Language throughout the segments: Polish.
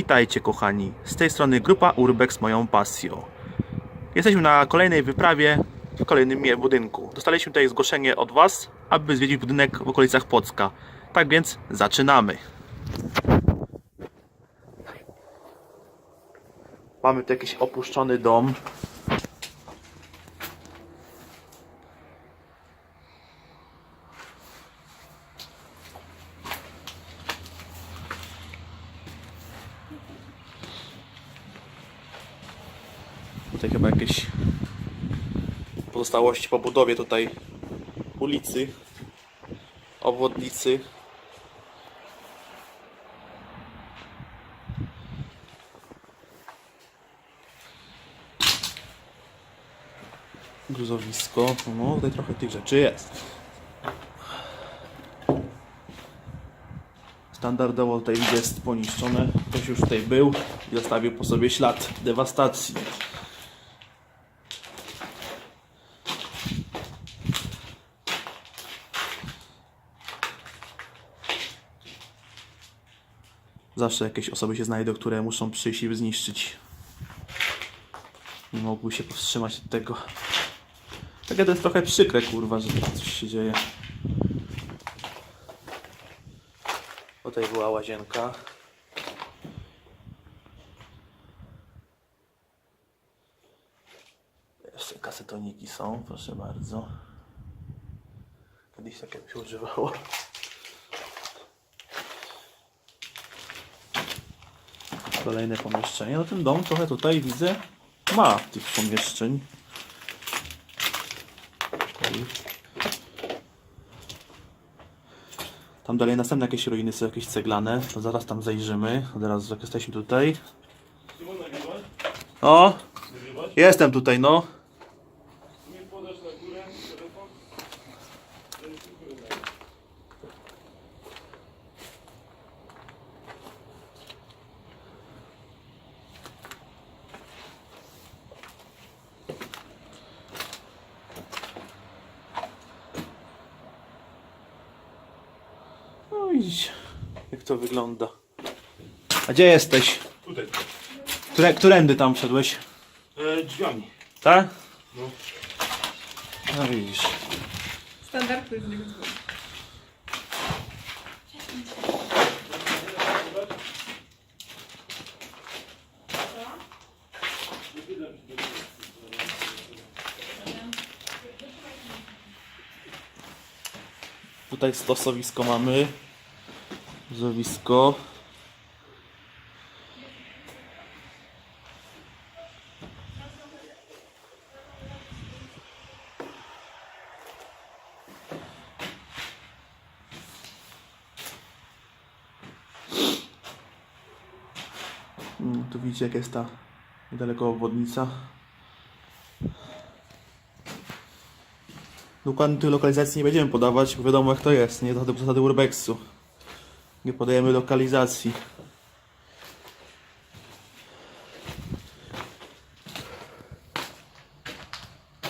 Witajcie kochani, z tej strony grupa Urbex moją pasją. Jesteśmy na kolejnej wyprawie w kolejnym budynku. Dostaliśmy tutaj zgłoszenie od Was, aby zwiedzić budynek w okolicach Płocka. Tak więc zaczynamy. Mamy tu jakiś opuszczony dom. Tutaj chyba jakieś pozostałości po budowie tutaj ulicy, obwodnicy. Gruzowisko, no tutaj trochę tych rzeczy jest. Standardowo tutaj jest poniszczone. Ktoś już tutaj był i zostawił po sobie ślad dewastacji. Zawsze jakieś osoby się znajdą, które muszą przyjść i zniszczyć. Nie mogły się powstrzymać od tego. Takie to jest trochę przykre, kurwa, że tak coś się dzieje. Tutaj była łazienka. Jeszcze kasetoniki są, proszę bardzo. Kiedyś takie się używało. Kolejne pomieszczenie. No ten dom trochę tutaj widzę ma tych pomieszczeń. Tam dalej następne jakieś ruiny są jakieś ceglane. To zaraz tam zajrzymy. Od razu jak jesteśmy tutaj. O! Jestem tutaj, no. I jak to wygląda. A gdzie jesteś? Tutaj. Które, którędy tam wszedłeś? E, drzwiami. Tak? No. No widzisz. Standard późnych dwóch. Tutaj stosowisko mamy. Zowisko. Mm, Tu widzicie jak jest ta niedaleko obwodnica. Dokładnie tych lokalizacji nie będziemy podawać, bo wiadomo jak to jest, nie? Zasady- zasady urbexu. Nie podajemy lokalizacji.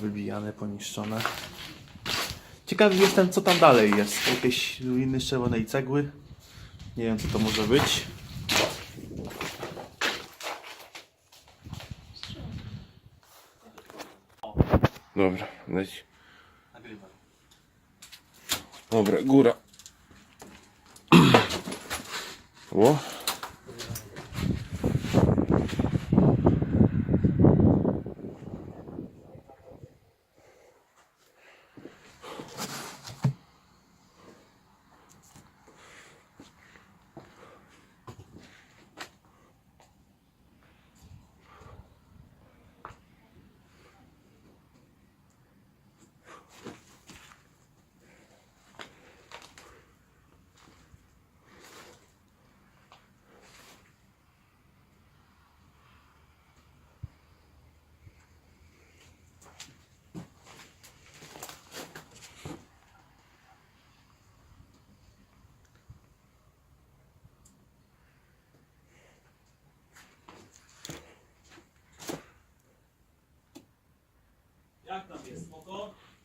Wybijane, poniszczone. Ciekawy jestem co tam dalej jest. Jakieś ruiny z czerwonej cegły. Nie wiem co to może być. Dobra, leć. Dobra, góra. O.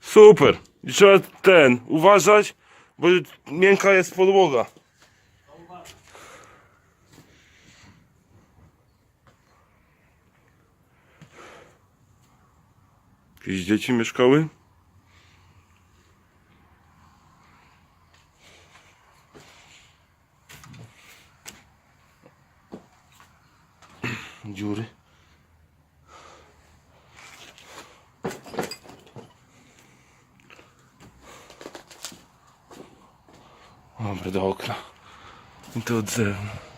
Super. I trzeba ten, uważać, bo miękka jest podłoga. Jakieś dzieci mieszkały? Dobra, do okna. I to od zewnątrz.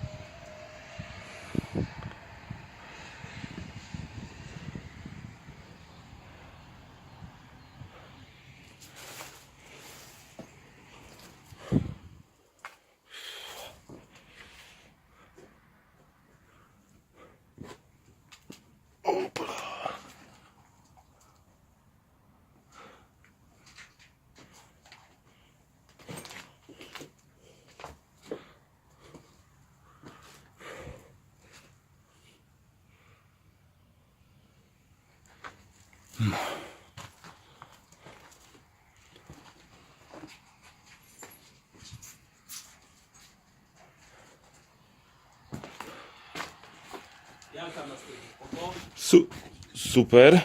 Su super.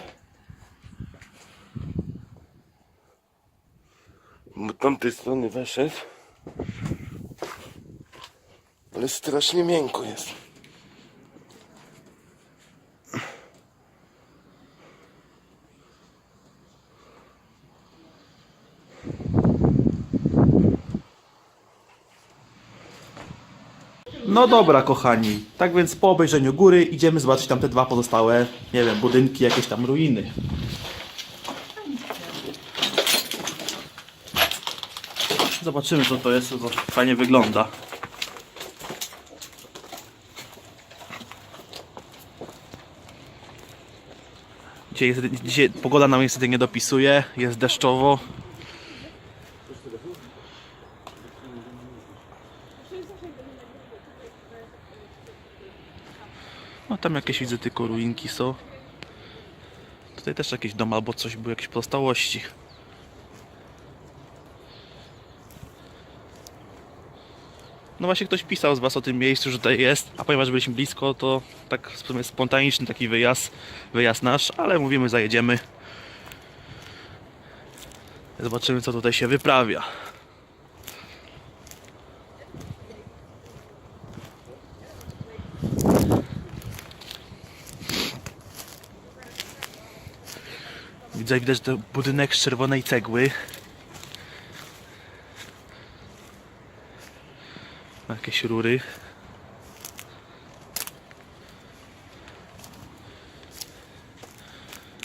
Od tamtej strony weszedł. Ale strasznie miękko jest. No dobra, kochani. Tak więc po obejrzeniu góry idziemy zobaczyć tam te dwa pozostałe, nie wiem, budynki, jakieś tam ruiny. Zobaczymy co to jest, co fajnie wygląda. Dzisiaj, jest, dzisiaj pogoda nam niestety nie dopisuje, jest deszczowo. No tam jakieś widzę tylko ruinki są. Tutaj też jakieś dom albo coś były jakieś pozostałości. No właśnie ktoś pisał z Was o tym miejscu, że tutaj jest, a ponieważ byliśmy blisko, to tak w sumie spontaniczny taki wyjazd, wyjazd nasz, ale mówimy zajedziemy. Zobaczymy co tutaj się wyprawia. Widzę, widać to budynek z czerwonej cegły. Jakieś rury.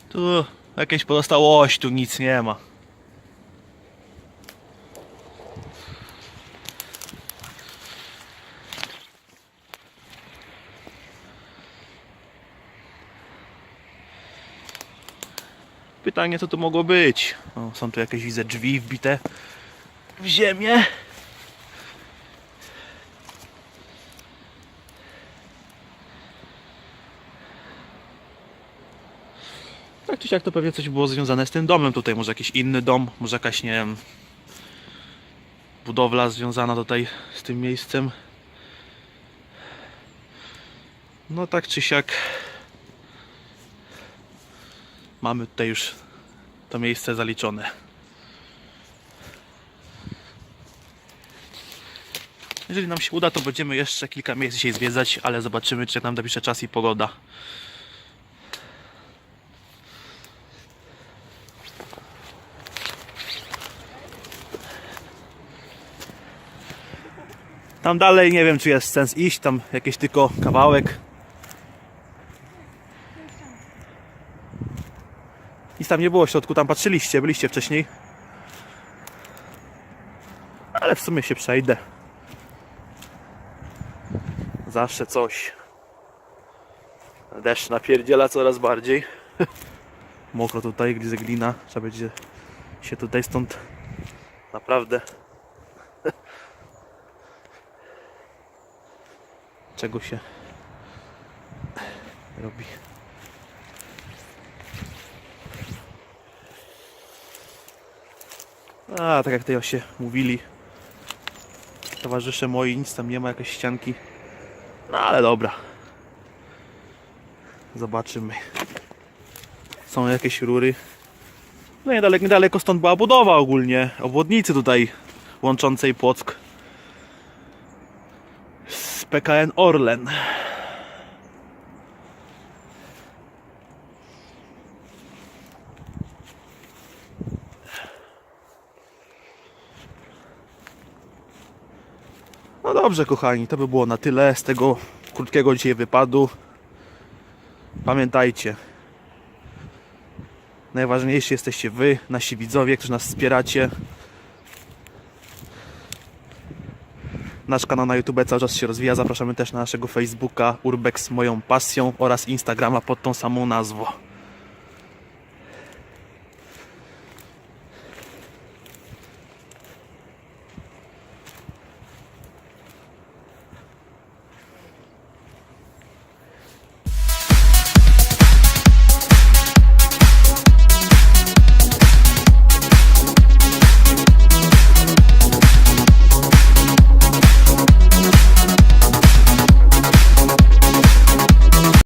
Tu jakieś pozostałości, tu nic nie ma. Pytanie, co to mogło być? O, są tu jakieś, widzę, drzwi wbite w ziemię. Tak czy siak to pewnie coś było związane z tym domem tutaj, może jakiś inny dom, może jakaś, nie wiem, budowla związana tutaj z tym miejscem. No tak czy siak mamy tutaj już to miejsce zaliczone. Jeżeli nam się uda, to będziemy jeszcze kilka miejsc dzisiaj zwiedzać, ale zobaczymy, czy nam dopisze czas i pogoda. Tam dalej nie wiem, czy jest sens iść, tam jakieś tylko kawałek. Tam nie było w środku, tam patrzyliście, byliście wcześniej. Ale w sumie się przejdę. Zawsze coś. Deszcz napierdziela coraz bardziej. Mokro tutaj, gryzie glina. Trzeba będzie się tutaj stąd naprawdę czego się robi. A, tak jak tutaj się mówili towarzysze moi, nic tam nie ma, jakieś ścianki. No ale dobra. Zobaczymy. Są jakieś rury. No niedaleko, niedaleko stąd była budowa ogólnie obwodnicy tutaj łączącej Płock z PKN Orlen. No dobrze, kochani, to by było na tyle z tego krótkiego dzisiaj wypadu. Pamiętajcie, najważniejsi jesteście Wy, nasi widzowie, którzy nas wspieracie. Nasz kanał na YouTube cały czas się rozwija. Zapraszamy też na naszego Facebooka Urbex moją pasją oraz Instagrama pod tą samą nazwą.